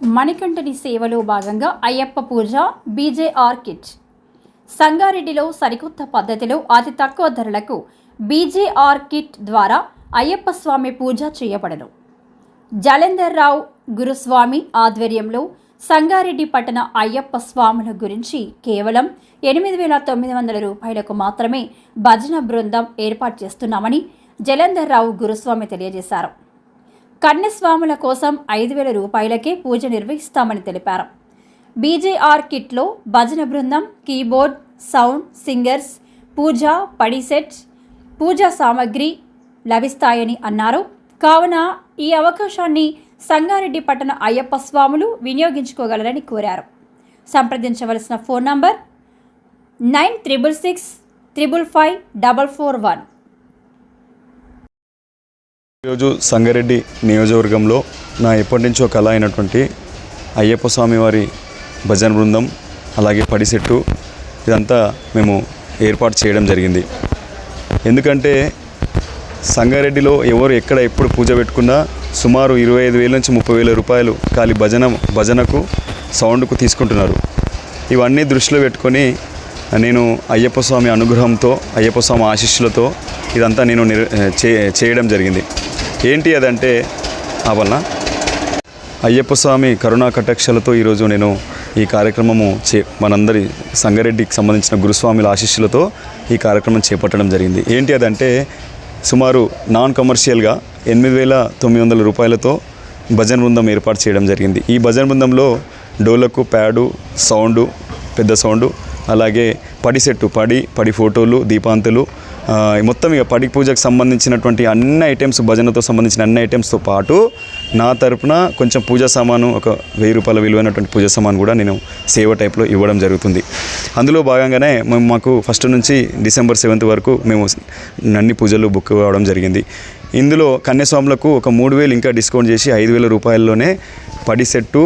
మణికంఠని సేవలో భాగంగా అయ్యప్ప పూజ BJR kit సంగారెడ్డిలో సరికొత్త పద్ధతిలో అతి తక్కువ ధరలకు బీజేఆర్ కిట్ ద్వారా అయ్యప్ప స్వామి పూజ చేయబడను. జలంధర్ రావు గురుస్వామి ఆధ్వర్యంలో సంగారెడ్డి పట్టణ అయ్యప్ప స్వాముల గురించి కేవలం ఎనిమిది వేల తొమ్మిది వందల రూపాయలకు మాత్రమే భజన బృందం ఏర్పాటు చేస్తున్నామని జలంధర్ రావు గురుస్వామి తెలియజేశారు. కన్యస్వాముల కోసం ఐదు వేల రూపాయలకే పూజ నిర్వహిస్తామని తెలిపారు. బీజేఆర్ కిట్లో భజన బృందం కీబోర్డ్ సౌండ్ సింగర్స్ పూజ పడిసెట్ పూజా సామాగ్రి లభిస్తాయని అన్నారు. కావున ఈ అవకాశాన్ని సంగారెడ్డి పట్టణ అయ్యప్ప స్వాములు వినియోగించుకోగలరని కోరారు. సంప్రదించవలసిన phone number nine triple six triple five double four one. ఈరోజు సంగారెడ్డి నియోజకవర్గంలో నా ఎప్పటి నుంచో కళ అయినటువంటి అయ్యప్ప స్వామి వారి భజన బృందం అలాగే పడిసెట్టు ఇదంతా మేము ఏర్పాటు చేయడం జరిగింది. ఎందుకంటే సంగారెడ్డిలో ఎవరు ఎక్కడ ఎప్పుడు పూజ పెట్టుకున్నా సుమారు ఇరవై ఐదు వేల నుంచి ముప్పై వేల రూపాయలు ఖాళీ భజన భజనకు సౌండ్కు తీసుకుంటున్నారు. ఇవన్నీ దృష్టిలో పెట్టుకొని నేను అయ్యప్ప స్వామి అనుగ్రహంతో అయ్యప్ప స్వామి ఆశీస్సులతో ఇదంతా నేను నిర్ చే చేయడం జరిగింది. ఏంటి అదంటే ఆ అయ్యప్ప స్వామి కరుణా కటాక్షలతో ఈరోజు నేను ఈ కార్యక్రమము చే మనందరి సంగారెడ్డికి సంబంధించిన గురుస్వాముల ఆశీస్సులతో ఈ కార్యక్రమం చేపట్టడం జరిగింది. ఏంటి అదంటే సుమారు నాన్ కమర్షియల్గా ఎనిమిది వేల తొమ్మిది వందల రూపాయలతో భజన బృందం ఏర్పాటు చేయడం జరిగింది. ఈ భజన బృందంలో డోలకు ప్యాడు సౌండు పెద్ద సౌండు అలాగే పడి సెట్టు పడి పడి ఫోటోలు దీపాంతులు మొత్తం ఇక పడి పూజకు సంబంధించినటువంటి అన్ని ఐటమ్స్ భజనతో సంబంధించిన అన్ని ఐటమ్స్తో పాటు నా తరపున కొంచెం పూజా సామాను ఒక వెయ్యి రూపాయల విలువైనటువంటి పూజా సామాను కూడా నేను సేవ టైప్లో ఇవ్వడం జరుగుతుంది. అందులో భాగంగానే మేము మాకు ఫస్ట్ నుంచి డిసెంబర్ సెవెంత్ వరకు మేము అన్ని పూజలు బుక్ అవ్వడం జరిగింది. ఇందులో కన్యాస్వాములకు ఒక మూడు వేలు ఇంకా డిస్కౌంట్ చేసి ఐదు వేల రూపాయల్లోనే పడి సెట్టు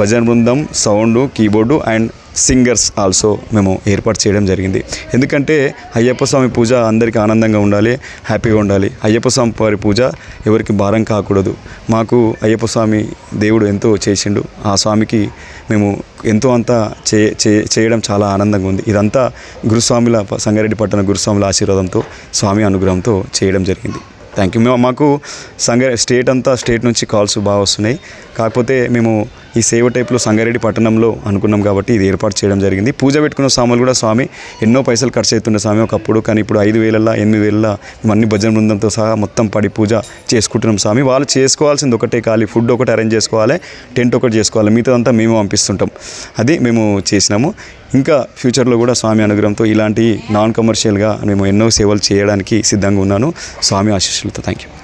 భజన బృందం sound keyboard and singers also మేము ఏర్పాటు చేయడం జరిగింది. ఎందుకంటే అయ్యప్ప స్వామి పూజ అందరికీ ఆనందంగా ఉండాలి హ్యాపీగా ఉండాలి. అయ్యప్ప స్వామి వారి పూజ ఎవరికి భారం కాకూడదు. మాకు అయ్యప్ప స్వామి దేవుడు ఎంతో చేసిండు. ఆ స్వామికి మేము ఎంతో అంతా చే చే- చేయడం చాలా ఆనందంగా ఉంది. ఇదంతా గురుస్వామిల సంగారెడ్డి పట్టణ గురుస్వాముల ఆశీర్వాదంతో స్వామి అనుగ్రహంతో చేయడం జరిగింది. థ్యాంక్ యూ మేము మాకు సంగ స్టేట్ అంతా స్టేట్ నుంచి కాల్స్ బాగా వస్తున్నాయి. కాకపోతే మేము ఈ సేవ టైప్లో సంగారెడ్డి పట్టణంలో అనుకున్నాం కాబట్టి ఇది ఏర్పాటు చేయడం జరిగింది. పూజ పెట్టుకున్న స్వాములు కూడా స్వామి ఎన్నో పైసలు ఖర్చు అవుతుండే స్వామి ఒకప్పుడు కానీ ఇప్పుడు ఐదు వేలల్లా ఎనిమిది వేలల్లా మేము అన్ని భజన బృందంతో సహా మొత్తం పడి పూజ చేసుకుంటున్నాం స్వామి. వాళ్ళు చేసుకోవాల్సింది ఒకటే ఖాళీ ఫుడ్ ఒకటి అరేంజ్ చేసుకోవాలి టెంట్ ఒకటి చేసుకోవాలి మిగతాదంతా మేము పంపిస్తుంటాం. అది మేము చేసినాము. ఇంకా ఫ్యూచర్లో కూడా స్వామి అనుగ్రహంతో ఇలాంటి నాన్ కమర్షియల్గా మేము ఎన్నో సేవలు చేయడానికి సిద్ధంగా ఉన్నాను. స్వామి ఆశీస్సులతో. Thank you